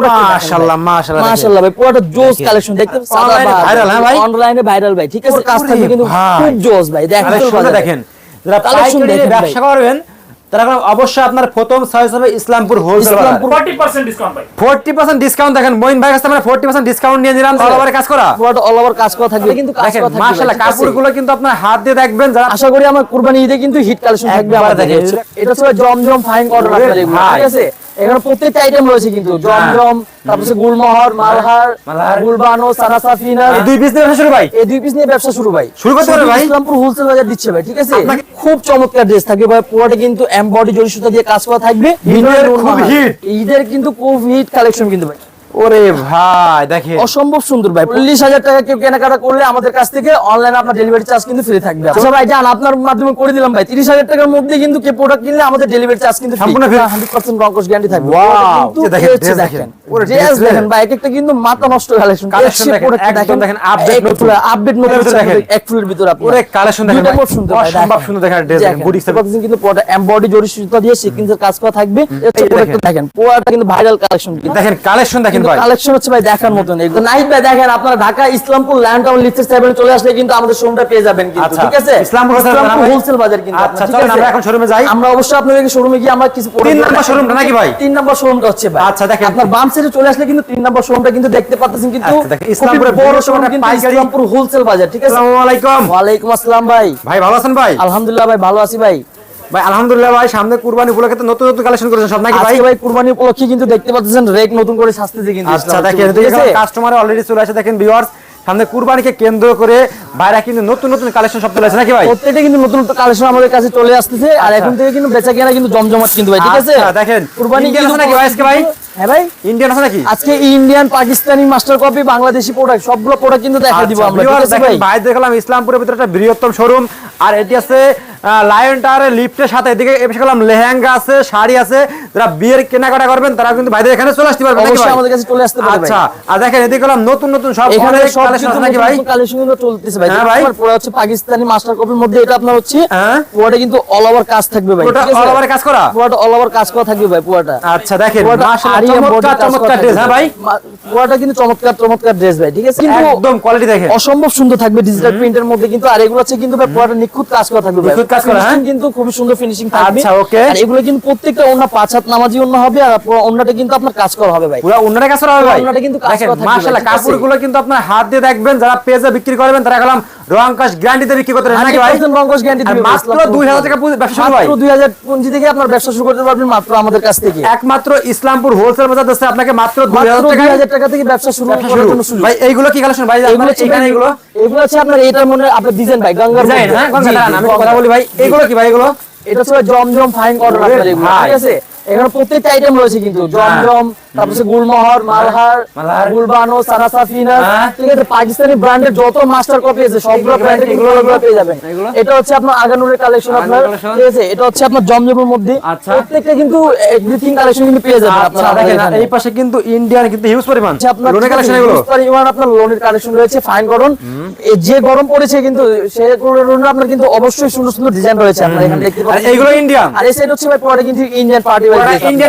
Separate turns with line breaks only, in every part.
মাশাআল্লাহ, মাশাআল্লাহ,
মাশাআল্লাহ ভাই পুরোটা জোস কালেকশন দেখতে
Online এ হ্যাঁ ভাই?
অনলাইনে ভাইরাল ভাই ঠিক আছে? কাজ
ওরে
কিন্তু খুব জোস ভাই দেখেন
দেখেন। যারা
Collection
পাইকারি ব্যবসা করবেন তারা অবশ্যই আপনার প্রথম চয়েস হবে Islampur wholesale
Islampur.
Forty percent discount পাই
ফোরটি পার্সেন্ট ডিসকাউন্ট দেখেন মইন ভাই কাছে আমরা ফোরটি পার্সেন্ট ডিসকাউন্ট নিয়ে নিলাম অল ওভারে কাজ করা।
পুরোটা অল ওভার কাজ করা থাকবে কিন্তু কাজ করা থাকবে
মাশাআল্লাহ
ভাই, ঠিক আছে?
কাপড়গুলো কিন্তু আপনার হাত দিয়ে দেখবেন যারা
আশা করি আমার কুরবানি ঈদে কিন্তু হিট কালেকশন থাকবে আমাদের এটা হচ্ছে জমজম ফাইন। ঠিক আছে? এখানে প্রত্যেকটা আইটেম রয়েছে কিন্তু জমজম তারপরে গুলমহর মালহার
মালহার।
গুলবানো সারাসাফিনা
এই দুই পিস নিয়ে ব্যবসা শুরু ভাই?
এই দুই পিস নিয়ে ব্যবসা শুরু ভাই।
শুরু করতে পারে ভাই?
ইসলামপুর হোলসেল বাজার দিচ্ছে ভাই ঠিক আছে? খুব চমৎকার ড্রেস থাকবে ভাই পুরোটা কিন্তু এমবডি জড়ি সুতা দিয়ে কাজ করা থাকবে।
ঈদের খুব হিট
ঈদের কিন্তু খুব হিট কালেকশন কিন্তু ভাই।
ওরে ভাই দেখেন।
অসম্ভব সুন্দর ভাই চল্লিশ হাজার টাকা কেউ কেনাকাটা করলে আমাদের কাছ থেকে অনলাইনে আপনার ডেলিভারি চার্জ কিন্তু ফ্রি থাকবে। আচ্ছা। ভাই জান আপনার মাধ্যমে করে দিলাম ভাই তিরিশ হাজার টাকার মধ্যে কিন্তু কেউ প্রোডাক্ট কিনলে আমাদের ডেলিভারি চার্জ কিন্তু
সম্পূর্ণ
হান্ড্রেড পার্সেন্ট রঙ্কশ গ্যারান্টি থাকবে।
Wow!
কিন্তু
যে দেখেন,
এই হচ্ছে
dress
দেখেন।
দেখেন। ওরে
ড্রেস
dress
দেখেন ভাই এক একটা কিন্তু মাথা নষ্ট কালেকশন
Collection দেখেন, একদম নতুন।
আপডেট নতুন
দেখেন।
এক ফুলের ভিতরে আপনার।
ওরে collection দেখেন
দুইটা সুন্দর ভাই,
অসম্ভব সুন্দর দেখেন dress দেখেন,
দেখেন,
booty
কিন্তু পুরোটা এমবডি জরি সুতা দিয়ে সিকোয়েন্সের কাজ করা থাকবে। এটা
দেখেন।
পুরোটা কিন্তু ভাইরাল কালেকশন
দেখেন কালেকশন দেখেন ভাই
কালেকশন হচ্ছে ভাই দেখার মতন একদম নাইট ভাই দেখেন আপনারা ঢাকা ইসলামপুর ল্যান্ড টাউন লিফটের সেভেন চলে আসলে কিন্তু আমাদের শোরুমটা পেয়ে যাবেন কিন্তু
আচ্ছা।
ঠিক আছে
ইসলামপুর wholesale বাজার ভাই?
হোলসেল বাজার কিন্তু
আচ্ছা, চলেন আমরা এখন showroom যাই।
আমরা অবশ্যই আপনাদেরকে শোরুমে গিয়ে আমরা কিছু
তিন নাম্বার শোরুমটা নাকি ভাই?
তিন নাম্বার শোরুমটা হচ্ছে ভাই
আচ্ছা, দেখেন।
আপনার বাম সাইডে চলে আসলে কিন্তু তিন নাম্বার শোরুমটা কিন্তু দেখতে পাচ্ছেন কিন্তু
আচ্ছা, দেখেন,
খুবই
ইসলামপুরের
বড়
বৃহত্তম
কিন্তু ইসলামপুর হোলসেল বাজার ঠিক আছে
আসসালামু আলাইকুম
ওয়ালাইকুম আসসালাম ভাই
ভাই ভালো আছেন ভাই
আলহামদুলিল্লাহ ভাই ভালো আছি ভাই
ভাই আলহামদুলিল্লাহ ভাই সামনে কুরবানি উপলক্ষে তো নতুন নতুন কালেকশন করেছেন সব নাকি ভাই?
ভাই কুরবানি উপলক্ষে কিন্তু দেখতে পাচ্ছেন রেক নতুন করে সাজতেছে কিন্তু
আচ্ছা দেখেন
ঠিক আছে?
কাস্টমার অলরেডি চলে আসে দেখেন ভিউয়ার্স সামনে কুরবানিকে কেন্দ্র করে ভাইরা কিন্তু নতুন নতুন কালেকশন সব চলে আসে নাকি ভাই?
প্রত্যেকটা কিন্তু নতুন নতুন কালেকশন আমাদের কাছে চলে আসতেছে আর এখন থেকে কিন্তু বেচা কেনা কিন্তু জমজমাট কিন্তু ভাই ঠিক আছে?
আচ্ছা, দেখেন।
কুরবানি
আছে নাকি ভাই আজকে ভাই?
হ্যাঁ ভাই?
ইন্ডিয়ান আছে নাকি?
আজকে Indian Pakistani master copy Bangladeshi product সবগুলো প্রোডাক্ট কিন্তু দেখা দিব
আচ্ছা,
আমরা ঠিক
viewers,
আছে
দেখেন,
ভাই?
দেখলাম ইসলামপুরের ভিতরে একটা বৃহত্তম শোরুম আর এটি আছে লায়ন টাওয়ারের লিফটের সাথে এদিকে এসে লেহেঙ্গা আছে শাড়ি আছে যারা বিয়ের কেনাকাটা করবেন তারা কিন্তু ভাইদের এখানে চলে আসতে পারবেন
অবশ্যই আমাদের কাছে চলে আসতে পারে
আচ্ছা আর দেখেন এদিকে গেলাম নতুন নতুন সব
এখানে সব কিছু
নাকি ভাই?
কালেকশন কিন্তু চলতেছে ভাই।
হ্যাঁ ভাই।
পুরো হচ্ছে পাকিস্তানি মাস্টার কপির মধ্যে এটা আপনার হচ্ছে
হ্যাঁ।
পুরোটা কিন্তু অল ওভার কাজ থাকবে ভাই
কাজ করা?
পুরোটা অল ওভার কাজ করা থাকবে ভাই পুরোটা
আচ্ছা দেখেন মাশাআল্লাহ, চমৎকার ড্রেস হ্যাঁ ভাই?
পুরোটা কিন্তু চমৎকার চমৎকার ড্রেস ভাই ঠিক আছে? কিন্তু
একদম কোয়ালিটি দেখেন।
অসম্ভব সুন্দর থাকবে ডিজিটাল প্রিন্টের মধ্যে কিন্তু আর এগুলো হচ্ছে কিন্তু ভাই পুরোটা নিখুঁত কাজ করা থাকবে
নিখুঁত কাজ করা, হ্যাঁ?
কিন্তু খুবই সুন্দর ফিনিশিং থাকবে।
আচ্ছা, okay.
আর এগুলো কিন্তু প্রত্যেকটা ওন্না পাঁচ হাত নামাজি ওন্না হবে আর ওন্নাটা কিন্তু আপনার কাজ করা হবে ভাই।
পুরো অন্যরা কাছে হবে ভাই?
অন্যটা কিন্তু কাজ করা থাকবে,
মাশাআল্লাহ কাপড়গুলো কিন্তু আপনার হাত দিয়ে দেখবেন যারা পেজে বিক্রি করবেন তারা রংকাশ গ্যারান্টিতে বিক্রি করতে পারেন নাকি ভাই?
100% গ্যারান্টি দিবে
মাত্র
ইসলামপুর
2000 টাকা। পুঁজি- ব্যবসা শুরু ভাই
মাত্র 2000 পুঁজি থেকে আপনার ব্যবসা শুরু করতে পারবেন মাত্র আমাদের কাছ থেকে।
একমাত্র ইসলামপুর হোলসেল বাজার দিচ্ছে আপনাকে মাত্র
মাত্র
2000 টাকা
2000 টাকা থেকে ব্যবসা শুরু করার জন্য শুরু
ভাই এইগুলো কি কালেকশন ভাই
এগুলো হচ্ছে
এখানে এগুলো?
এগুলো হচ্ছে আপনার এটা মনে আপনার ডিজাইন ভাই গঙ্গার মধ্যে।
হ্যাঁ গঙ্গা আমি কথা বলি ভাই এগুলো কি ভাই এগুলো?
এটা সব জমজম ফাইন অর্ডার
ভাই।
ঠিক আছে? এখানে প্রত্যেকটা আইটেম রয়েছে কিন্তু জমজম তারপর গুলমহর মালহার
মালহার।
গুলবানো সারাসাফিনা
হ্যাঁ।
ঠিক আছে পাকিস্তানি ব্র্যান্ডের যত মাস্টার কপি আছে সবগুলো ব্র্যান্ডের
এগুলো-
এগুলো পেয়ে যাবেন এটা হচ্ছে আপনার আগানুরের কালেকশন আপনার। ঠিক আছে এটা হচ্ছে আপনার জমজমের মধ্যে।
আচ্ছা।
প্রত্যেকটা কিন্তু এভরিথিং কালেকশন কিন্তু পেয়ে যাবেন
আচ্ছা
আপনারা।
এই পাশে কিন্তু ইন্ডিয়ান কিন্তু হিউজ পরিমাণ। লোনের কালেকশন এগুলো?
পরিমাণ আপনার লোনের কালেকশন রয়েছে ফাইন এই যে গরম পড়েছে কিন্তু সে গরমে আপনার কিন্তু অবশ্যই সুন্দর সুন্দর ডিজাইন রয়েছে আপনারা এখানে। দেখতে পাচ্ছেন?
এইগুলো ইন্ডিয়ান
আর এই সাইড হচ্ছে ভাই পুরোটা কিন্তু ইন্ডিয়ান পার্টি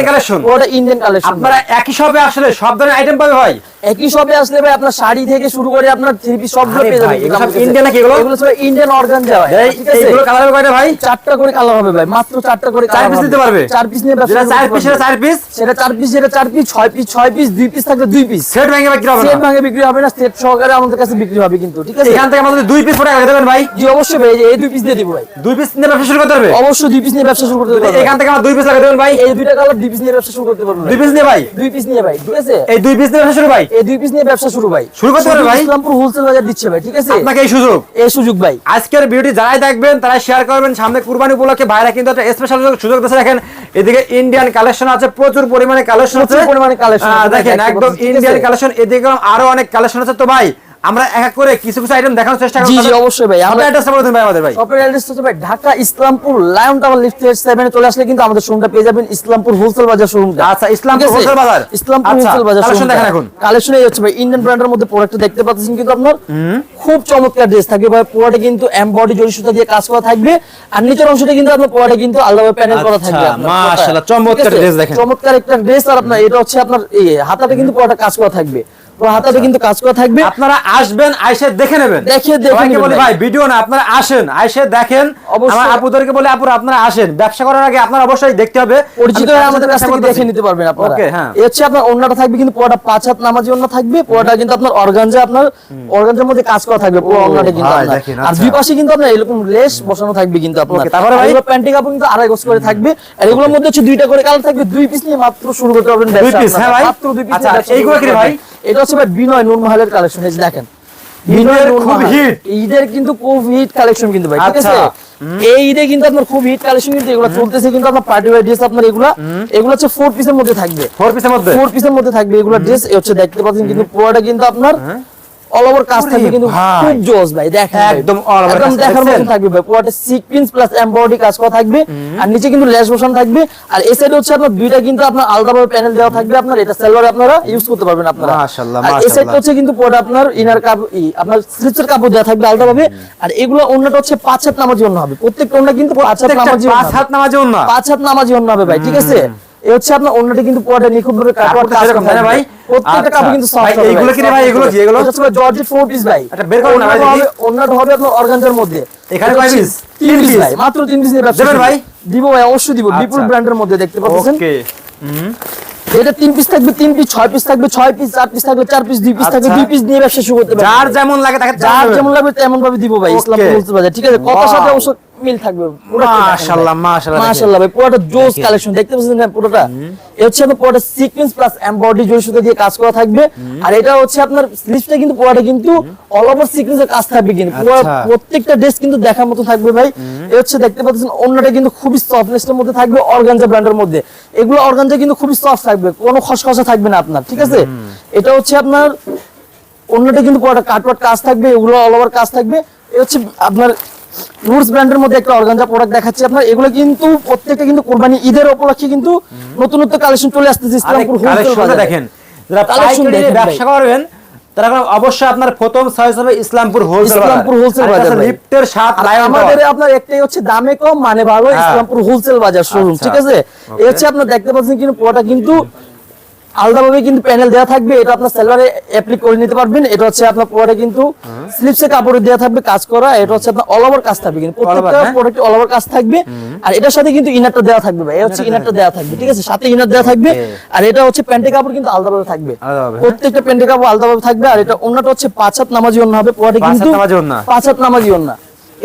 collection?
পুরোটা ইন্ডিয়ান কালেকশন
আপনারা একই শপে আসলে সব ধরনের আইটেম পাবে ভাই?
একই শপে আসলে ভাই আপনার শাড়ি থেকে শুরু করে আপনার থ্রি পিস
আরে
পেয়ে যাবেন।
এগুলো সব। Indian নাকি এগুলো?
এগুলো সব ইন্ডিয়ান অর্গানজা ভাই
এই এইগুলো কালার হবে কয়টা ভাই?
চারটা করে কালার হবে ভাই মাত্র চারটা করে
চার পিস দিতে পারবে?
চার পিস নিয়ে ব্যবসা
চার পিস সেটা চার পিস
সেটা চার পিস সেটা চার পিস ছয় পিস ছয় পিস দুই পিস থাকলে দুই পিস
সেট ভেঙে বিক্রি হবে
সেট ভাঙে বিক্রি হবে না সেট সহকারে আমাদের কাছে বিক্রি হবে কিন্তু ঠিক আছে?
এখান থেকে আমাদের দুই পিস আগে দেবেন ভাই।
জি অবশ্যই ভাই এই দুই পিস দিয়ে দিব ভাই।
দুই পিস নিয়ে ব্যবসা শুরু করতে হবে
অবশ্যই দুই পিস নিয়ে ব্যবসা শুরু করতে পারবেন
এখান থেকে আমার দুই পিস লাগে দেবেন ভাই।
এই দুইটা কালার দুই পিস নিয়ে ব্যবসা শুরু করতে পারবেন
দুই পিস নিয়ে ভাই?
দুই পিস নিয়ে ভাই ঠিক আছে?
এই দুই পিস নিয়ে ব্যবসা শুরু ভাই?
এই দুই পিস নিয়ে ব্যবসা শুরু ভাই।
শুরু করতে পারবে ভাই?
ইসলামপুর হোলসেল বাজার দিচ্ছে ভাই ঠিক আছে?
আপনাকে এই সুযোগ।
এই সুযোগ ভাই।
আজকের ভিডিওটি যারাই দেখবেন তারা শেয়ার করবেন। সামনে কুরবানি উপলক্ষে ভাইরা কিন্তু একটা স্পেশাল সুযোগ দিতে দেখেন এদিকে ইন্ডিয়ান কালেকশন আছে প্রচুর পরিমাণে কালেকশন আছে।
প্রচুর পরিমাণে কালেকশন
দেখেন একদম ইন্ডিয়ান কালেকশন এদিকে আরও অনেক কালেকশন আছে। তো ভাই আমরা এক এক করে কিছু কিছু আইটেম দেখানোর চেষ্টা করব।
জি, অবশ্যই ভাই। আমরা-
অ্যাড্রেসটা বলে দিন ভাই আমাদের ভাই।
শপের অ্যাড্রেস হচ্ছে ভাই Dhaka Islampur lion tower lift সেভেনে চলে আসলে কিন্তু আমাদের শোরুমটা পেয়ে যাবেন ইসলামপুর হোলসেল বাজার শোরুমটা
আচ্ছা, ইসলামপুর wholesale বাজার।
ইসলামপুর
আচ্ছা,
হোলসেল বাজার
collection দেখেন এখন।
কালেকশন এই হচ্ছে ভাই ইন্ডিয়ান ব্র্যান্ডের মধ্যে প্রোডাক্ট দেখতে পাচ্ছেন কিন্তু আপনার। খুব চমৎকার ড্রেস থাকবে ভাই। পুরোটা কিন্তু এমবডি জরি সুতা দিয়ে কাজ করা থাকবে। আর নিচের অংশটা কিন্তু আপনার পুরোটা কিন্তু আলাদা প্যানেল করা
আচ্ছা,
থাকবে
মাশাআল্লাহ, চমৎকার dress দেখেন।
চমৎকার একটা ড্রেস আর আপনার এটা হচ্ছে আপনার এই হাতাটা কিন্তু পুরোটা কাজ করা থাকবে। পুরো কিন্তু কাজ করা থাকবে।
আপনারা আসবেন আইসে দেখে নেবেন।
দেখে দেখে
বলি
ভাই।
ভিডিও না আপনারা আসেন আইসে দেখেন। আমার আপুদেরকে বলে আপুরা আপনারা আসেন। ব্যবসা করার আগে আপনারা অবশ্যই দেখতে হবে।
পরিচিত আমাদের কাছ থেকে দেখে নিতে পারবেন আপনারা।
ওকে হ্যাঁ।
হচ্ছে আপনার অন্যটা থাকবে কিন্তু পুরোটা পাঁচ হাত নামাজি অন্য থাকবে। পুরোটা কিন্তু আপনার অর্গানজা আপনার অর্গানজার মধ্যে কাজ করা থাকবে পুরো
ও,
অন্যটা কিন্তু আর
আচ্ছা।
দুই পাশে কিন্তু আপনার এরকম লেস বসানো থাকবে কিন্তু আপনার।
তারপরে ভাই?
প্যান্টি কাপড় কিন্তু আড়াই গজ করে থাকবে। আর এগুলোর মধ্যে হচ্ছে দুইটা করে কালার থাকবে। দুই পিস নিয়ে মাত্র শুরু করতে পারবেন
piece,
আপনারা।
হ্যাঁ ভাই?
মাত্র দুই পিস
আচ্ছা, এইগুলো কি ভাই?
এটা হচ্ছে ভাই বিনয় নুন মহলের কালেকশন এই দেখেন।
খুব
মহল। ঈদের কিন্তু খুব হিট কালেকশন কিন্তু ভাই ঠিক
আচ্ছা।
আছে? এই ঈদে কিন্তু আপনার খুব হিট কালেকশন কিন্তু এগুলো চলতেছে কিন্তু আপনার পার্টি ওয়ার ড্রেস আপনার এগুলো এগুলো হচ্ছে ফোর পিসের মধ্যে থাকবে।
ফোর পিসের মধ্যে?
ফোর পিসের মধ্যে থাকবে এগুলো ড্রেস হচ্ছে দেখতে পাচ্ছেন কিন্তু পুরোটা কিন্তু আপনার অল ওভার কাজ থাকবে কিন্তু খুব জোস ভাই দেখেন
একদম
দেখার? মতন থাকবে ভাই। পুরোটা সিকোয়েন্স প্লাস এমব্রয়ডারি কাজ করা থাকবে। আর নিচে কিন্তু থাকবে। আর এই সাইডে হচ্ছে আপনার দুইটা কিন্তু আপনার আলাদাভাবে প্যানেল দেওয়া থাকবে আপনার। এটা আপনারা ইউজ করতে পারবেন আপনারা।
মাশাআল্লাহ,
আর এই সাইডটা হচ্ছে কিন্তু পুরোটা আপনার ইনার কাপড় ই, আপনার স্লিপসের কাপড় দেওয়া থাকবে আলাদাভাবে আর এগুলো অন্যটা হচ্ছে পাঁচ হাত নামাজি অন্য হবে। প্রত্যেকটা অন্য কিন্তু পাঁচ হাত নামাজি
পাঁচ হাত নামাজে না
পাঁচ হাত নামাজি অন্য হবে ভাই ঠিক আছে? এ হচ্ছে আপনার অন্যটা কিন্তু পুরোটা নিখুঁত ভাবে
সেরকম, তাই না ভাই?
প্রত্যেকটা
আচ্ছা।
কাপড় কিন্তু সফট হবে
এইগুলো কি রে ভাই? এগুলো কি? এগুলো?
হচ্ছে জর্জেট পিস ভাই
এটা বের করুন না ভাই
অন্যটা হবে- আপনার অর্গানজার মধ্যে
এখানে কয়
তিন পিস ভাই মাত্র পিস ব্যবসা
দেবেন ভাই?
দিব ভাই অবশ্যই দিব বিপুল
আচ্ছা।
ব্র্যান্ডের মধ্যে দেখতে পাচ্ছেন
ওকে
এটা তিন পিস থাকবে তিন পিস ছয় পিস থাকবে ছয় পিস চার পিস থাকবে চার পিস দুই পিস থাকবে
আচ্ছা।
দুই পিস নিয়ে ব্যবসা শুরু করতে পারবেন
যার যেমন লাগে তাকে
যার যেমন লাগবে তেমন ভাবে দিব ভাই ইসলাম বলতে বাজার ঠিক আছে কথার সাথে. অবশ্য মিল থাকবে।
মাশাআল্লাহ, মাশাআল্লাহ
মাশাআল্লাহ ভাই পুরোটা জোস কালেকশন দেখতে পাচ্ছেন না পুরোটা? এ হচ্ছে আপনার পুরোটা সিকোয়েন্স প্লাস এমব্রয়ডারি জড়ি সুতা দিয়ে কাজ করা থাকবে। আর এটা হচ্ছে আপনার স্লিভসটা কিন্তু পুরোটা কিন্তু অল ওভার সিকোয়েন্সের কাজ থাকবে কিন্তু। পুরো
আচ্ছা।
প্রত্যেকটা ড্রেস কিন্তু দেখার মতো থাকবে ভাই। এ হচ্ছে দেখতে পাচ্ছেন অন্যটা কিন্তু খুবই সফটনেসের মধ্যে থাকবে অর্গানজা ব্র্যান্ডের মধ্যে। এগুলো অর্গানজা কিন্তু খুবই সফট থাকবে কোনো খসখসা থাকবে না আপনার ঠিক আছে? এটা হচ্ছে আপনার অন্যটা কিন্তু পুরোটা কাটওয়ার্ক কাজ থাকবে এগুলো অল ওভার কাজ থাকবে। এ হচ্ছে আপনার রুটস ব্র্যান্ডের মধ্যে একটা অর্গানজা প্রোডাক্ট দেখাচ্ছি আপনার। এগুলো কিন্তু প্রত্যেকটা কিন্তু কোরবানি ঈদের উপলক্ষে কিন্তু নতুন নতুন কালেকশন চলে আসতেছে ইসলামপুর হোলসেল বাজারে।
দেখেন যারা
দেখেন
ব্যবসা করবেন তারা এখন অবশ্যই আপনার প্রথম চয়েস হবে ইসলামপুর হোলসেল
ইসলামপুর wholesale বাজার
লিফটের
আমাদের আপনার একটাই হচ্ছে দামে কম মানে ভালো
হ্যাঁ।
ইসলামপুর হোলসেল বাজার শোরুম
আচ্ছা।
ঠিক আছে? এই হচ্ছে আপনার দেখতে পাচ্ছেন কিন্তু পুরোটা কিন্তু আলাদাভাবে কিন্তু প্যানেল দেওয়া থাকবে এটা আপনার সেলভারে অ্যাপ্লিক করে নিতে পারবেন। এটা হচ্ছে আপনার পুরোটা কিন্তু স্লিপসে কাপড়ে দেওয়া থাকবে কাজ করা। এটা হচ্ছে আপনার অল ওভার কাজ থাকবে কিন্তু। প্রত্যেকটা? প্রোডাক্ট অল ওভার কাজ থাকবে। আর এটার সাথে কিন্তু ইনারটা দেওয়া থাকবে ভাই। হচ্ছে ইনারটা দেওয়া থাকবে ঠিক আছে? সাথে ইনার দেওয়া থাকবে। আর এটা হচ্ছে প্যান্টে কাপড় কিন্তু আলাদাভাবে থাকবে।
হ্যাঁ?
প্রত্যেকটা প্যান্টে কাপড় আলাদাভাবে থাকবে। আর এটা অন্যটা হচ্ছে পাঁচ হাত নামাজি অন্য হবে।
হাত
কিন্তু পাঁচ হাত নামাজি ওন্না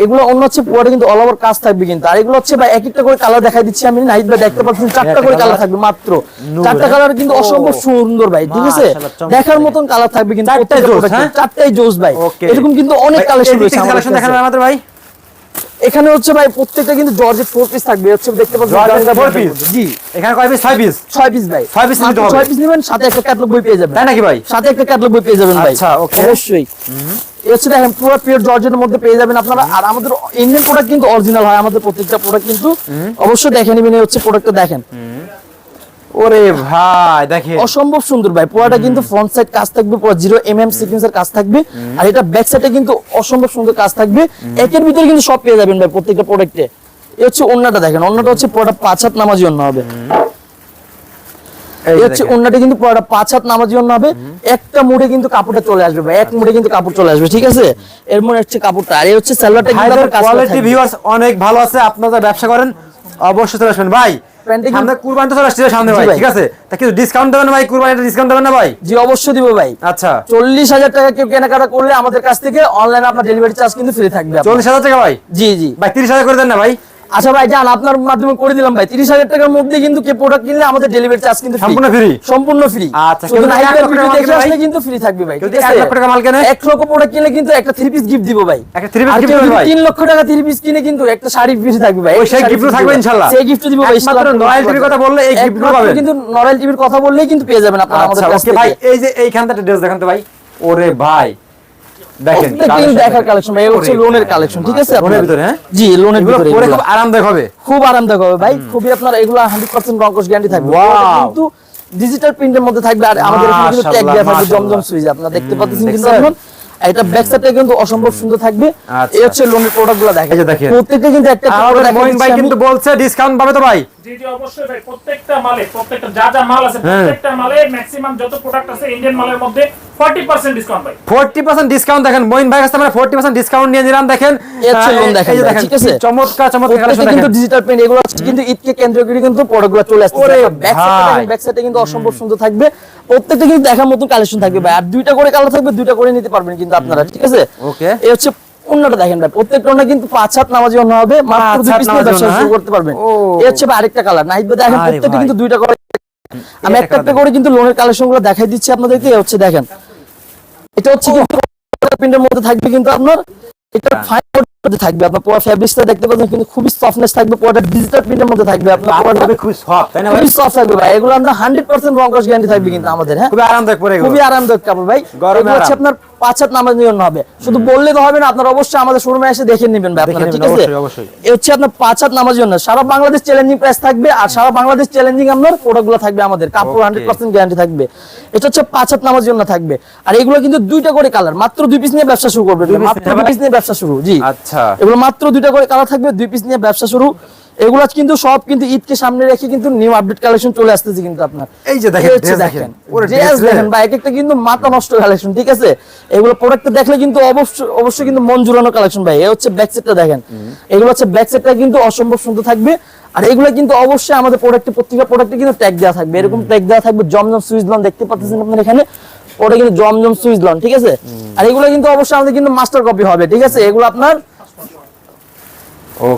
এগুলো অন্য হচ্ছে পুরোটা কিন্তু অল ওভার কাজ থাকবে কিন্তু। আর এগুলো হচ্ছে ভাই এক একটা করে কালার দেখাই দিচ্ছি আমি। নাইট ভাই দেখতে পাচ্ছেন চারটা করে কালার থাকবে মাত্র। চারটা
হ্যাঁ?
কালার কিন্তু অসম্ভব সুন্দর ভাই ঠিক আছে? দেখার মতন কালার থাকবে কিন্তু
চারটাই জোস, হ্যাঁ?
চারটাই জোস ভাই। এরকম কিন্তু অনেক কালেকশন রয়েছে আমাদের
কালেকশন দেখান আমাদের ভাই।
এখানে হচ্ছে ভাই প্রত্যেকটা কিন্তু জর্জেট ফোর পিস থাকবে। হচ্ছে দেখতে পাচ্ছেন
piece?
মধ্যে। জি।
এখানে কয় পিস ছয় পিস
ছয় পিস ভাই।
ছয় piece নিতে হবে।
ছয় পিস নেবেন সাথে একটা ক্যাটালগ বই পেয়ে যাবেন।
তাই নাকি ভাই?
সাথে একটা ক্যাটালগ বই পেয়ে যাবেন ভাই।
আচ্ছা, okay.
অবশ্যই। দেখেন পুরো পিওর জর্জেটের মধ্যে পেয়ে যাবেন আপনারা। আর আমাদের ইন্ডিয়ান প্রোডাক্ট কিন্তু অরিজিনাল হয় আমাদের প্রত্যেকটা প্রোডাক্ট কিন্তু অবশ্যই দেখে নেবেন হচ্ছে প্রোডাক্টটা দেখেন।
ওরে ভাই দেখেন।
অসম্ভব সুন্দর ভাই পুরোটা কিন্তু ফ্রন্ট সাইড কাজ থাকবে পুরো জিরো এম এম সিকোয়েন্সের কাজ থাকবে। আর এটা ব্যাক সাইডে কিন্তু অসম্ভব সুন্দর কাজ থাকবে। একের ভিতরে কিন্তু সব পেয়ে যাবেন ভাই প্রত্যেকটা প্রোডাক্টে এই হচ্ছে অন্যটা দেখেন অন্যটা হচ্ছে পুরোটা পাঁচ হাত নামাজি অন্য হবে। হচ্ছে অন্যটা কিন্তু পাঁচ হাত নামাজি অন্য হবে। একটা মুড়ে কিন্তু কাপড়টা চলে আসবে ভাই। এক মুড়ে কিন্তু কাপড় চলে আসবে ঠিক আছে? এর মনে হচ্ছে কাপড়টা। আর এই হচ্ছে সালোয়ারটা কিন্তু
ভাইদের
আপনার কাজ করা
কোয়ালিটি ভিউয়ার্স অনেক ভালো আছে আপনারা ব্যবসা করেন অবশ্যই চলে আসবেন। ভাই সামনে কুরবানি তো চলে সামনে ভাই
ভাই।
ঠিক আছে? তা কিছু ডিসকাউন্ট দেবেন না ভাই? কুরবানিটা ডিসকাউন্ট দেবেন না ভাই?
জি অবশ্যই দিব ভাই।
আচ্ছা।
চল্লিশ হাজার টাকা কেউ কেনাকাটা করলে আমাদের কাছ থেকে অনলাইনে আপনার ডেলিভারি চার্জ কিন্তু ফ্রি থাকবে আপনার।
চল্লিশ হাজার টাকা ভাই?
জি জি।
ভাই তিরিশ হাজার করে দেন না ভাই?
আচ্ছা ভাই যান আপনার মাধ্যমে করে দিলাম ভাই তিরিশ হাজার টাকার মধ্যে কিন্তু কে প্রোডাক্ট কিনলে আমাদের ডেলিভারি চার্জ কিন্তু
সম্পূর্ণ free?
সম্পূর্ণ ফ্রি
আচ্ছা,
আসলে কিন্তু ফ্রি থাকবে ভাই
এক লক্ষ টাকা মাল কেনে?
এক লক্ষ প্রোডাক্ট কিনলে কিন্তু একটা থ্রি পিস গিফট দিব ভাই? তিন লক্ষ টাকা থ্রি পিস কিনে কিন্তু একটা শাড়ি ফ্রি থাকবে ভাই
ওই সেই
শাড়ি
gift থাকবে
দিবে।
ইনশাআল্লাহ?
সেই গিফট দিব ভাই ইসলামপুর
নয়াল টিভির কথা বললে এই গুলো পাবেন।
কিন্তু নরাইল টিভির কথা বললেই কিন্তু পেয়ে যাবেন আপনারা আমাদের
আচ্ছা
কাছ
ওকে ভাই এই যে এইখানটা ড্রেস দেখান তো ভাই ওরে ভাই দেখেন,
দেখার কালেকশন ভাই হচ্ছে লোনের কালেকশন ঠিক আছে
লোনের ভিতরে, হ্যাঁ?
জি লোনের ভিতরে
পরে খুব আরামদায়ক হবে।
খুব আরামদায়ক হবে ভাই খুবই আপনার এগুলো হান্ড্রেড পার্সেন্ট রঙ্কশ গ্যারান্টি থাকবে। কিন্তু ডিজিটাল প্রিন্টের মধ্যে থাকবে আর আমাদের এখানে কিন্তু ট্যাগ দেওয়া থাকবে জমজম সুইচ আপনারা দেখতে পাচ্ছেন কিন্তু? এখন। এটা ব্যাক সাইডটা কিন্তু অসম্ভব সুন্দর থাকবে।
আচ্ছা।
এই হচ্ছে লোনের প্রোডাক্টগুলো দেখেন। প্রত্যেকটা কিন্তু একটা
ভাই কিন্তু বলছে ডিসকাউন্ট পাবে তো ভাই?
জি জি অবশ্যই ভাই প্রত্যেকটা মালে প্রত্যেকটা যা যা মাল আছে
হ্যাঁ।
প্রত্যেকটা মালে ম্যাক্সিমাম যত প্রোডাক্ট আছে ইন্ডিয়ান মালের মধ্যে 40% ডিসকাউন্ট ভাই।
ফোরটি পার্সেন্ট ডিসকাউন্ট দেখেন মহিন ভাই কাছে আমরা ফোরটি পার্সেন্ট ডিসকাউন্ট নিয়ে নিলাম দেখেন।
এর চেয়ে
আহ,
লোন দেখেন
এই যে
ভাই,
দেখেন
ঠিক আছে?
চমৎকার চমৎকার কালেকশন
কিন্তু
দেখেন।
ডিজিটাল প্রিন্ট এগুলো কিন্তু ঈদকে কেন্দ্র করে কিন্তু প্রোডাক্টগুলো চলে আসছে।
ওরে
ব্যাক সাইডে কিন্তু অসম্ভব সুন্দর থাকবে। প্রত্যেকটা কিন্তু দেখার মতন কালেকশন থাকবে ভাই। আর দুইটা করে কালার থাকবে দুইটা করে নিতে পারবেন কিন্তু আপনারা ঠিক আছে?
Okay.
এই হচ্ছে অন্যটা দেখেন ভাই প্রত্যেকটা অন্য কিন্তু পাঁচ হাত নামাজি অন্য হবে শুরু
হ্যাঁ?
করতে পারবেন এ হচ্ছে আরেকটা কালার ভাই দেখেন প্রত্যেকটা কিন্তু দুইটা করে আমি একটা একটা করে কিন্তু লোনের কালেকশনগুলো দেখাই দিচ্ছি আপনাদেরকে হচ্ছে দেখেন। এটা হচ্ছে কিন্তু প্রিন্টের মধ্যে থাকবে কিন্তু আপনার এটা ফাইন মধ্যে থাকবে আপনার পুরো ফ্যাব্রিক্সটা দেখতে পাচ্ছেন কিন্তু খুবই সফটনেস থাকবে পুরোটা ডিজিটাল প্রিন্টের মধ্যে থাকবে আপনার পুরোটা
হবে খুব সফট তাই না ভাই?
খুবই সফট থাকবে ভাই এগুলো আমরা 100% রং কস গ্যারান্টি থাকবে কিন্তু আমাদের হ্যাঁ?
খুবই আরামদায়ক পরে
খুবই আরামদায়ক কাপড় ভাই
গরমে
হচ্ছে আপনার পাঁচ হাত নামাজ জন্য হবে। শুধু বললে তো হবে না আপনারা অবশ্যই আমাদের শোরুমে এসে দেখে নেবেন ভাই আপনারা ঠিক আছে। এই হচ্ছে আপনার পাঁচ হাত নামাজ জন্য সারা বাংলাদেশ চ্যালেঞ্জিং প্রাইস থাকবে আর সারা বাংলাদেশ চ্যালেঞ্জিং আপনার প্রোডাক্টগুলো থাকবে আমাদের কাপড়
Okay.
হান্ড্রেড পার্সেন্ট গ্যারান্টি থাকবে। এটা হচ্ছে পাঁচ হাত নামাজ জন্য থাকবে। আর এগুলো কিন্তু দুইটা করে কালার মাত্র দুই পিস নিয়ে ব্যবসা শুরু করবে মাত্র দুই পিস নিয়ে ব্যবসা শুরু জি।
আচ্ছা।
এগুলো মাত্র দুইটা করে কালার থাকবে দুই পিস নিয়ে ব্যবসা শুরু। এগুলো কিন্তু সব কিন্তু ঈদকে সামনে রেখে কিন্তু নিউ আপডেট কালেকশন চলে আসতেছে কিন্তু আপনার।
এই যে দেখেন, দেখেন। রে।
দেখেন বা এক একটা কিন্তু মাথা নষ্ট কালেকশন ঠিক আছে? এগুলো প্রোডাক্টটা দেখলে কিন্তু অবশ্যই অবশ্যই কিন্তু মন জুড়ানো কালেকশন ভাই এই হচ্ছে ব্যাক সেটটা দেখেন। এগুলো হচ্ছে ব্যাক সেটটা কিন্তু অসম্ভব সুন্দর থাকবে। আর এগুলো কিন্তু অবশ্যই আমাদের প্রোডাক্টে প্রত্যেকটা প্রোডাক্টে কিন্তু ট্যাগ দেওয়া থাকবে। এরকম ট্যাগ দেওয়া থাকবে জমজম সুইচ লন দেখতে পাচ্ছেন আপনার এখানে? ওটা কিন্তু জমজম সুইচ লন ঠিক আছে? আর এগুলো কিন্তু অবশ্যই আমাদের কিন্তু মাস্টার কপি হবে ঠিক আছে? এগুলো আপনার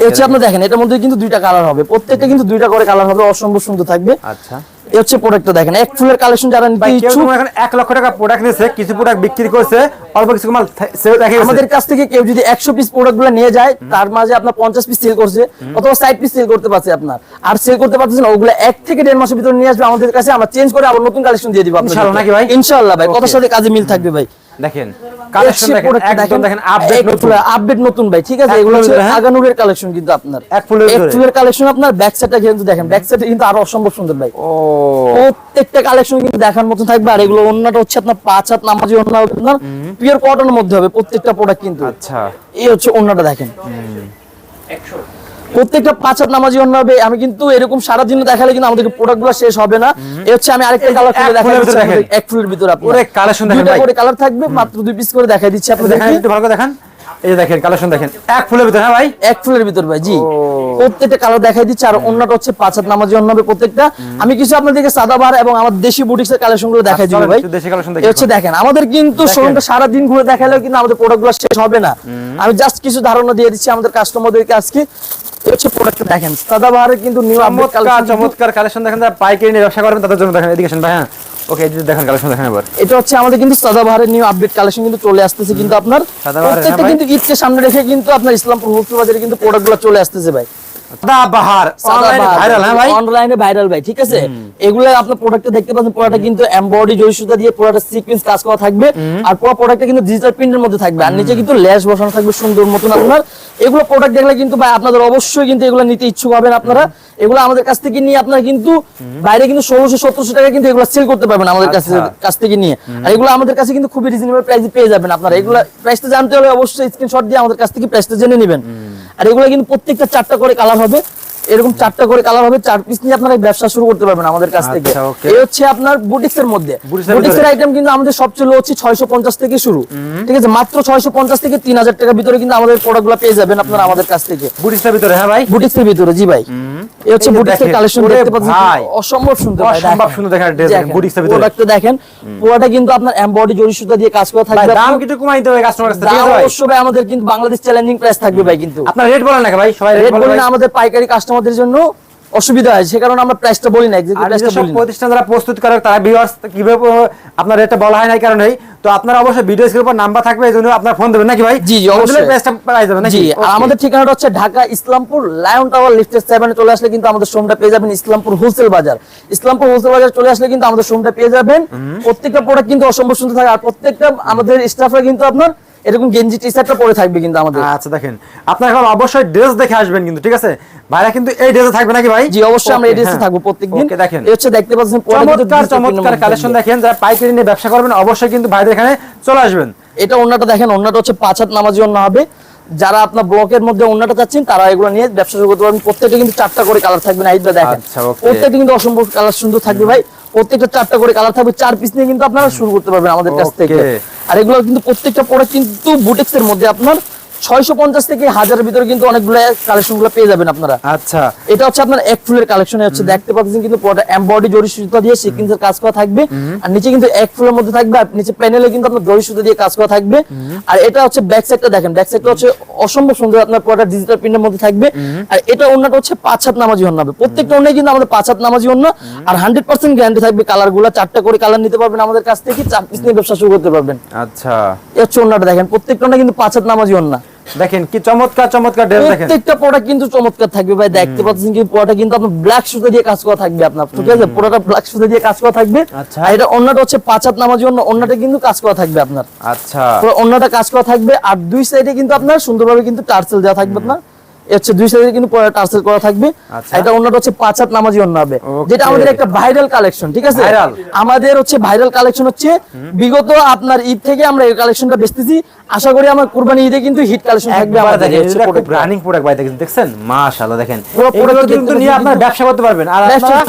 হচ্ছে আপনি দেখেন এটার মধ্যে কিন্তু দুইটা কালার হবে। প্রত্যেকটা কিন্তু দুইটা করে কালার হবে অসম্ভব সুন্দর থাকবে।
আচ্ছা।
এই হচ্ছে প্রোডাক্টটা দেখেন এক ফুলের কালেকশন যারা নিতে
কেউ
ইচ্ছুক
এখন এক লক্ষ টাকা প্রোডাক্ট নিয়েছে কিছু প্রোডাক্ট বিক্রি করছে অল্প কিছু মাল সেল দেখে
আমাদের কাছ থেকে কেউ যদি একশো পিস প্রোডাক্টগুলো নিয়ে যায় তার মাঝে আপনার পঞ্চাশ পিস সেল করছে অথবা ষাট পিস সেল করতে পারছে আপনার। আর সেল করতে পারতেছেন ওগুলো এক থেকে দেড় মাসের ভিতরে নিয়ে আসবে আমাদের কাছে আমরা চেঞ্জ করে আবার নতুন কালেকশন দিয়ে দিব
ইনশাআল্লাহ নাকি ভাই?
ইনশাআল্লাহ ভাই কথার সাথে কাজে মিল থাকবে ভাই।
দেখেন কালেকশন দেখেন দেখেন আপডেট নতুন।
আপডেট নতুন ভাই ঠিক আছে? এগুলো হচ্ছে? আগানুরের কালেকশন কিন্তু আপনার।
এক ফুলের ভিতরে।
ফুলের কালেকশন আপনার ব্যাক সাইডটা কিন্তু দেখেন ব্যাক সাইডে কিন্তু আরও অসম্ভব সুন্দর ভাই।
ও।
প্রত্যেকটা কালেকশন কিন্তু দেখার মতো থাকবে আর এগুলো অন্যটা হচ্ছে আপনার পাঁচ হাত নামাজি অন্য আপনার পিওর কটনের মধ্যে হবে প্রত্যেকটা প্রোডাক্ট কিন্তু।
আচ্ছা।
এই হচ্ছে অন্যটা দেখেন। প্রত্যেকটা পাঁচ হাত নামাজি অন্য হবে আমি কিন্তু এরকম সারা দিন দেখালে কিন্তু আমাদের প্রোডাক্টগুলো শেষ হবে না। এ হচ্ছে আমি আরেকটা কালার করে দেখাই এক ফুলের ভিতরে আপনার
দেখেন
কালার থাকবে মাত্র দুই পিস করে দেখাই দিচ্ছি
আপনি
দেখেন
একটু ভালো করে দেখান। এই দেখেন কালেকশন দেখেন। এক ফুলের ভিতরে হ্যাঁ ভাই?
এক ফুলের ভিতর ভাই জি। প্রত্যেকটা কালার দেখাই দিচ্ছি আর অন্যটা হচ্ছে পাঁচ হাত নামাজি অন্য হবে প্রত্যেকটা। আমি কিছু আপনাদেরকে সাদাবার এবং আমার দেশি বুটিক্সের কালেকশনগুলো দেখাই দিব ভাই।
দেশি collection দেখি।
এই হচ্ছে দেখেন আমাদের কিন্তু
দেখেন।
শোরুমটা সারা দিন ঘুরে দেখালেও কিন্তু আমাদের প্রোডাক্টগুলো শেষ হবে না। আমি জাস্ট কিছু ধারণা দিয়ে দিচ্ছি আমাদের কাস্টমারদেরকে আজকে। হচ্ছে প্রোডাক্ট দেখেন সাদাবাহারের কিন্তু নিউ
চমৎকার
কালেকশন
চমৎকার কালেকশন দেখেন যারা পাইকারি নিয়ে ব্যবসা করবেন তাদের জন্য দেখেন এদিকে ভাই হ্যাঁ। ওকে এই যে দেখেন কালেকশন দেখেন এবার।
এটা হচ্ছে আমাদের কিন্তু সাদাবাহারের নিউ আপডেট কালেকশন কিন্তু চলে আসতেছে কিন্তু আপনার
সাদাবাহারের,
প্রত্যেকটা
হ্যাঁ
কিন্তু ঈদকে সামনে রেখে কিন্তু আপনার ইসলামপুর হোলসেল বাজারে কিন্তু প্রোডাক্টগুলো চলে আসতেছে ভাই।
দা অনলাইনে ভাইরাল হ্যাঁ ভাই?
অনলাইনে ভাইরাল ভাই ঠিক আছে? এগুলো আপনার প্রোডাক্টে দেখতে পাচ্ছেন পুরোটা কিন্তু এমব্রয়ডারি জরি সুতা দিয়ে পুরোটা সিকোয়েন্স কাজ করা থাকবে। আর পুরো প্রোডাক্টটা কিন্তু ডিজিটাল প্রিন্টের মধ্যে থাকবে। আর নিচে কিন্তু লেস বসানো থাকবে সুন্দর মতন আপনার। এগুলো প্রোডাক্ট দেখলে কিন্তু ভাই আপনাদের অবশ্যই কিন্তু এগুলো নিতে ইচ্ছুক হবেন আপনারা। এগুলো আমাদের কাছ থেকে নিয়ে আপনারা কিন্তু বাইরে কিন্তু ষোলোশো সতেরোশো টাকা কিন্তু এগুলো সেল করতে পারবেন আমাদের কাছে
আচ্ছা।
কাছ থেকে নিয়ে। আর এগুলো আমাদের কাছে কিন্তু খুবই রিজনেবল প্রাইসে পেয়ে যাবেন আপনারা। এগুলো প্রাইসটা জানতে হলে অবশ্যই স্ক্রিনশট দিয়ে আমাদের কাছ থেকে প্রাইসটা জেনে নেবেন। আর এগুলো কিন্তু প্রত্যেকটা চারটা করে কালার হবে। এরকম চারটা করে কালার হবে চার পিস নিয়ে আপনারা ব্যবসা শুরু করতে পারবেন আমাদের কাছ থেকে।
আচ্ছা,
এই হচ্ছে আপনার বুটিক্স এর মধ্যে। বুটিক্স এর আইটেম কিন্তু আমাদের সবচেয়ে লো হচ্ছে ছয়শো পঞ্চাশ থেকে শুরু। ঠিক আছে মাত্র ছয়শো পঞ্চাশ থেকে তিন হাজার টাকার ভিতরে কিন্তু আমাদের প্রোডাক্টগুলো পেয়ে যাবেন আপনারা আমাদের কাছ থেকে।
বুটিসের ভিতরে হ্যাঁ ভাই?
বুটিক্স এর ভিতরে জি ভাই। এই হচ্ছে বুটিক্স এর কালেকশন দেখতে পাচ্ছেন
ভাই।
অসম্ভব সুন্দর ভাই
অসম্ভব। সুন্দর দেখেন dress দেখেন,
দেখেন,
বুটিক্সের ভিতরে।
প্রোডাক্টটা দেখেন পুরোটা কিন্তু আপনার এমব্রয়ডারি জরি সুতা দিয়ে কাজ করা থাকবে।
দাম। কিছু কমাই দিতে হবে কাস্টমার কাছে ঠিক আছে ভাই।
অবশ্যই আমাদের কিন্তু বাংলাদেশ চ্যালেঞ্জিং প্রাইস থাকবে ভাই কিন্তু।
আপনার রেট বলেন না ভাই সবাই রেট বলেন
না আমাদের পাইকারি কাস্টমারদের জন্য অসুবিধা হয় সে কারণে আমরা প্রাইসটা বলি না
প্রতিষ্ঠান যারা প্রস্তুত করে তারা ভিউয়ার্স কীভাবে আপনার রেটটা বলা হয় না এই কারণেই তো আপনারা অবশ্যই ভিডিও স্ক্রিনের উপর নাম্বার থাকবে এই জন্য আপনার ফোন দেবেন নাকি ভাই?
জি, জি, অবশ্যই।
প্রাইসটা পাই যাবেন নাকি?
আর আমাদের ঠিকানাটা হচ্ছে ঢাকা ইসলামপুর লায়ন টাওয়ার লিফটের সেভেনে চলে আসলে কিন্তু আমাদের শোরুমটা পেয়ে যাবেন ইসলামপুর হোলসেল বাজার। ইসলামপুর হোলসেল বাজার চলে আসলে কিন্তু আমাদের শোরুমটা পেয়ে যাবেন। প্রত্যেকটা প্রোডাক্ট কিন্তু অসম্ভব সুন্দর থাকে আর প্রত্যেকটা আমাদের স্টাফরা কিন্তু আপনার এরকম গেঞ্জি টি শার্টটা পরে থাকবে কিন্তু আমাদের।
আচ্ছা দেখেন। আপনারা এখন অবশ্যই ড্রেস দেখে আসবেন কিন্তু ঠিক আছে? ভাইরা কিন্তু এই ড্রেসে থাকবে নাকি ভাই?
জি অবশ্যই আমরা এই ড্রেসে
হ্যাঁ।
থাকব প্রত্যেকদিন।
Okay, দেখেন।
এই হচ্ছে দেখতে পাচ্ছেন
চমৎকার চমৎকার কালেকশন দেখেন যারা পাইকারি নিয়ে ব্যবসা করবেন অবশ্যই কিন্তু ভাইদের এখানে চলে আসবেন।
এটা ওন্নাটা দেখেন ওন্নাটা হচ্ছে পাঁচ হাত নামাজি ওন্না হবে। যারা আপনার ব্লকের মধ্যে ওন্নাটা চাচ্ছেন তারা এগুলো নিয়ে ব্যবসা শুরু করতে পারবেন। প্রত্যেকটা কিন্তু চারটা করে কালার থাকবে না এইটা দেখেন।
আচ্ছা.
প্রত্যেকটা কিন্তু অসম্ভব কালার সুন্দর থাকবে ভাই। প্রত্যেকটা চারটা করে কালার থাকবে চার পিস নিয়ে কিন্তু আপনারা শুরু করতে পারবেন আমাদের কাছ থেকে। আর এগুলো কিন্তু প্রত্যেকটা পরে কিন্তু বুটেক্স এর মধ্যে আপনার ছয়শো পঞ্চাশ থেকে হাজারের ভিতরে কিন্তু অনেকগুলো কালেকশনগুলো পেয়ে যাবেন আপনারা।
আচ্ছা।
এটা হচ্ছে আপনার এক ফুলের কালেকশন হচ্ছে দেখতে পাচ্ছেন কিন্তু জরি সুতা দিয়ে সিকোয়েন্সের কাজ করা থাকবে। আর নিচে কিন্তু এক ফুলের মধ্যে থাকবে আর নিচে প্যানেলে কিন্তু আপনার জরি সুতা দিয়ে কাজ করা থাকবে। আর এটা হচ্ছে ব্যাক সাইডটা দেখেন ব্যাক সাইডটা হচ্ছে অসম্ভব সুন্দর আপনার পুরোটা ডিজিটাল প্রিন্টের মধ্যে থাকবে। আর এটা অন্যটা হচ্ছে পাঁচ হাত নামাজি অন্য হবে। প্রত্যেকটা অন্যায় কিন্তু আমাদের পাঁচ হাত নামাজি অন্য আর হান্ড্রেড পার্সেন্ট গ্যারান্টি থাকবে কালারগুলো চারটা করে কালার নিতে পারবেন আমাদের কাছ থেকে চার পিস নিয়ে ব্যবসা শুরু করতে পারবেন।
আচ্ছা।
এ হচ্ছে অন্যটা দেখেন প্রত্যেকটা অন্যায় কিন্তু পাঁচ হাত নামাজি অন্য
দেখেন কি চমৎকার চমৎকার ড্রেস দেখেন।
প্রত্যেকটা প্রোডাক্ট কিন্তু চমৎকার থাকবে ভাই দেখতে পাচ্ছেন কি পোড়াটা কিন্তু আপনার ব্ল্যাক সুতা দিয়ে কাজ করা থাকবে আপনার ঠিক আছে? পুরোটা ব্ল্যাক সুতা দিয়ে কাজ করা থাকবে।
আচ্ছা।
আর এটা অন্যটা হচ্ছে পাঁচ হাত নামাজি অন্য অন্যটা কিন্তু কাজ করা থাকবে আপনার।
আচ্ছা।
পুরো অন্যটা কাজ করা থাকবে আর দুই সাইডে কিন্তু আপনার সুন্দরভাবে কিন্তু টার্সেল দেওয়া থাকবে আপনার। হচ্ছে দুই সাইডে কিন্তু টার্সেল করা থাকবে।
আচ্ছা।
এটা অন্যটা হচ্ছে পাঁচ হাত নামাজি অন্য হবে। যেটা আমাদের একটা ভাইরাল কালেকশন ঠিক আছে? আমাদের হচ্ছে ভাইরাল কালেকশন হচ্ছে বিগত আপনার ঈদ থেকে আমরা এই কালেকশনটা বেচতেছি। আশা করি আমার কুরবানি ঈদে কিন্তু হিট কালেকশন থাকবে আমাদের।
রানিং প্রোডাক্ট ভাই দেখেন দেখছেন? মাশাআল্লাহ দেখেন।
পুরো product
কিন্তু নিয়ে আপনারা ব্যবসা করতে পারবেন। আর আপনারা।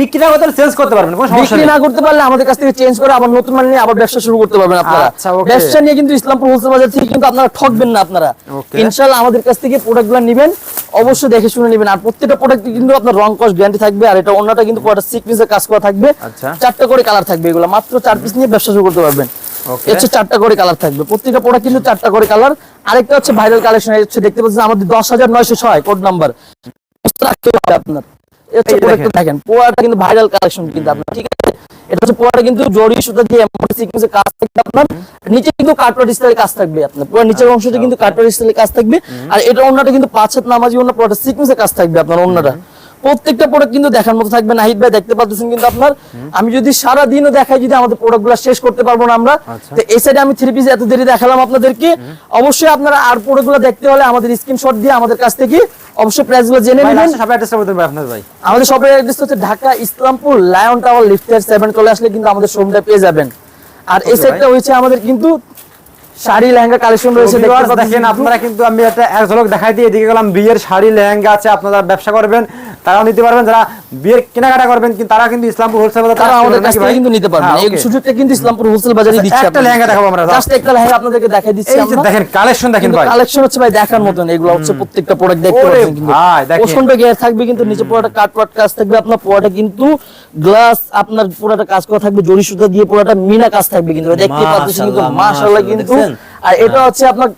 বিক্রি না করতে চেঞ্জ করতে পারবেন কোনো সমস্যা
বিক্রি না করতে পারলে আমাদের কাছ থেকে চেঞ্জ করে আবার নতুন মাল নিয়ে আবার ব্যবসা শুরু করতে পারবেন আপনারা।
আচ্ছা,
ব্যবসা নিয়ে কিন্তু ইসলামপুর হোলসেল বাজার থেকে কিন্তু আপনারা ঠকবেন না আপনারা। ইনশাআল্লাহ আমাদের কাছ থেকে প্রোডাক্টগুলো নেবেন অবশ্যই দেখে শুনে নেবেন। আর প্রত্যেকটা প্রোডাক্ট কিন্তু আপনার রং কস গ্যারান্টি থাকবে আর এটা অন্যটা কিন্তু সিকনেসের কাজ করা থাকবে।
আচ্ছা।
চারটা করে কালার থাকবে এগুলো মাত্র চার পিস নিয়ে ব্যবসা শুরু করতে পারবেন. হচ্ছে চারটা করে কালার থাকবে। প্রত্যেকটা প্রোডাক্ট কিন্তু চারটা করে কালার আরেকটা হচ্ছে ভাইরাল কালেকশন হচ্ছে দেখতে পাচ্ছেন আমাদের দশ হাজার নয়শো ছয় কোড নাম্বার আপনার
দেখেন।
পোয়াটা কিন্তু ভাইরাল কালেকশন কিন্তু আপনার ঠিক আছে? এটা হচ্ছে পোয়াটা কিন্তু জরি সুতা দিয়ে এমব্রয়ডারি সিকোয়েন্সের কাজ থাকবে আপনার নিচে কিন্তু স্টাইলের কাজ থাকবে আপনার পুরো নিচের অংশটা কিন্তু কাটওয়ার্ড স্টাইলের কাজ থাকবে। আর এটা অন্যটা কিন্তু পাঁচ হাত নামাজি অন্য পুরোটা সিকোয়েন্সের কাজ থাকবে আপনার অন্যটা প্রত্যেকটা প্রোডাক্ট কিন্তু দেখার মতো থাকবে নাহিদ ভাই দেখতে পাচ্ছেন কিন্তু আপনার। আমি যদি সারা দিনও দেখাই যদি আমাদের প্রোডাক্টগুলো শেষ করতে পারব না আমরা
আচ্ছা।
তো এই সাইডে আমি থ্রি পিস এত দেরি দেখালাম আপনাদেরকে। অবশ্যই আপনারা আর প্রোডাক্টগুলো দেখতে হলে আমাদের স্ক্রিনশট দিয়ে আমাদের কাছ থেকে অবশ্যই প্রাইসগুলো জেনে নেবেন। আমাদের শপের অ্যাড্রেস হচ্ছে ঢাকা ইসলামপুর লায়ন টাওয়ার লিফটের সেভেন চলে আসলে কিন্তু আমাদের শোরুমটা পেয়ে যাবেন। আর এই সাইডটা হয়েছে আমাদের কিন্তু শাড়ি লেহেঙ্গা কালেকশন রয়েছে
দেখেন আপনারা কিন্তু আমি একটা এক ঝলক দেখাই দিয়ে এদিকে গেলাম বিয়ের শাড়ি লেহেঙ্গা আছে আপনারা ব্যবসা করবেন। তারাও নিতে পারবেন যারা বিয়ের কেনাকাটা করবেন কিন্তু তারা কিন্তু ইসলামপুর হোলসেল বাজার
তারা আমাদের কাছ থেকে? কিন্তু নিতে পারবেন
হ্যাঁ,
এই। সুযোগটা কিন্তু ইসলামপুর হোলসেল বাজারে দিচ্ছি
একটা লেহেঙ্গা দেখাবো আমরা,
জাস্ট একটা লেহেঙ্গা আপনাদেরকে দেখাই দিচ্ছি
এই যে
আমরা।
দেখেন কালেকশন দেখেন ভাই।
কালেকশন হচ্ছে ভাই দেখার মতন। এগুলো হচ্ছে প্রত্যেকটা প্রোডাক্ট দেখতে পাচ্ছেন কিন্তু। ওশনটা গিয়ার থাকবে কিন্তু নিচে পুরোটা কাট কাট কাজ থাকবে আপনার পুরোটা কিন্তু গ্লাস আপনার পুরোটা কাজ করা থাকবে জরি সুতা দিয়ে পুরোটা মিনা কাজ থাকবে কিন্তু। দেখতে পাচ্ছেন কিন্তু
মাশাআল্লাহ
কিন্তু। আর এটা হচ্ছে আপনার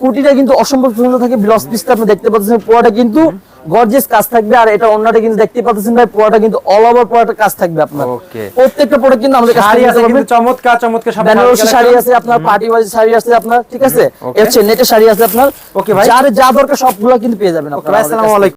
কুটিটা কিন্তু অসম্ভব সুন্দর থাকে ব্লাউজ পিসটা আপনি দেখতে পাচ্ছেন পুরোটা কিন্তু গর্জিয়াস কাজ থাকবে আর এটা অন্যটা কিন্তু দেখতে পাচ্ছেন ভাই পুরোটা কিন্তু অল ওভার পুরোটা কাজ থাকবে আপনার। প্রত্যেকটা প্রোডাক্ট কিন্তু আমাদের কাছে
শাড়ি আছে কিন্তু চমৎকার চমৎকার সব
বেনারসি
শাড়ি
আছে আপনার পার্টি ওয়াইজ শাড়ি আছে আপনার ঠিক আছে? এর নেটের শাড়ি আছে আপনার।
ওকে ভাই।
যার যা দরকার সবগুলো কিন্তু পেয়ে যাবেন আপনারা
আসসালামু আলাইকুম।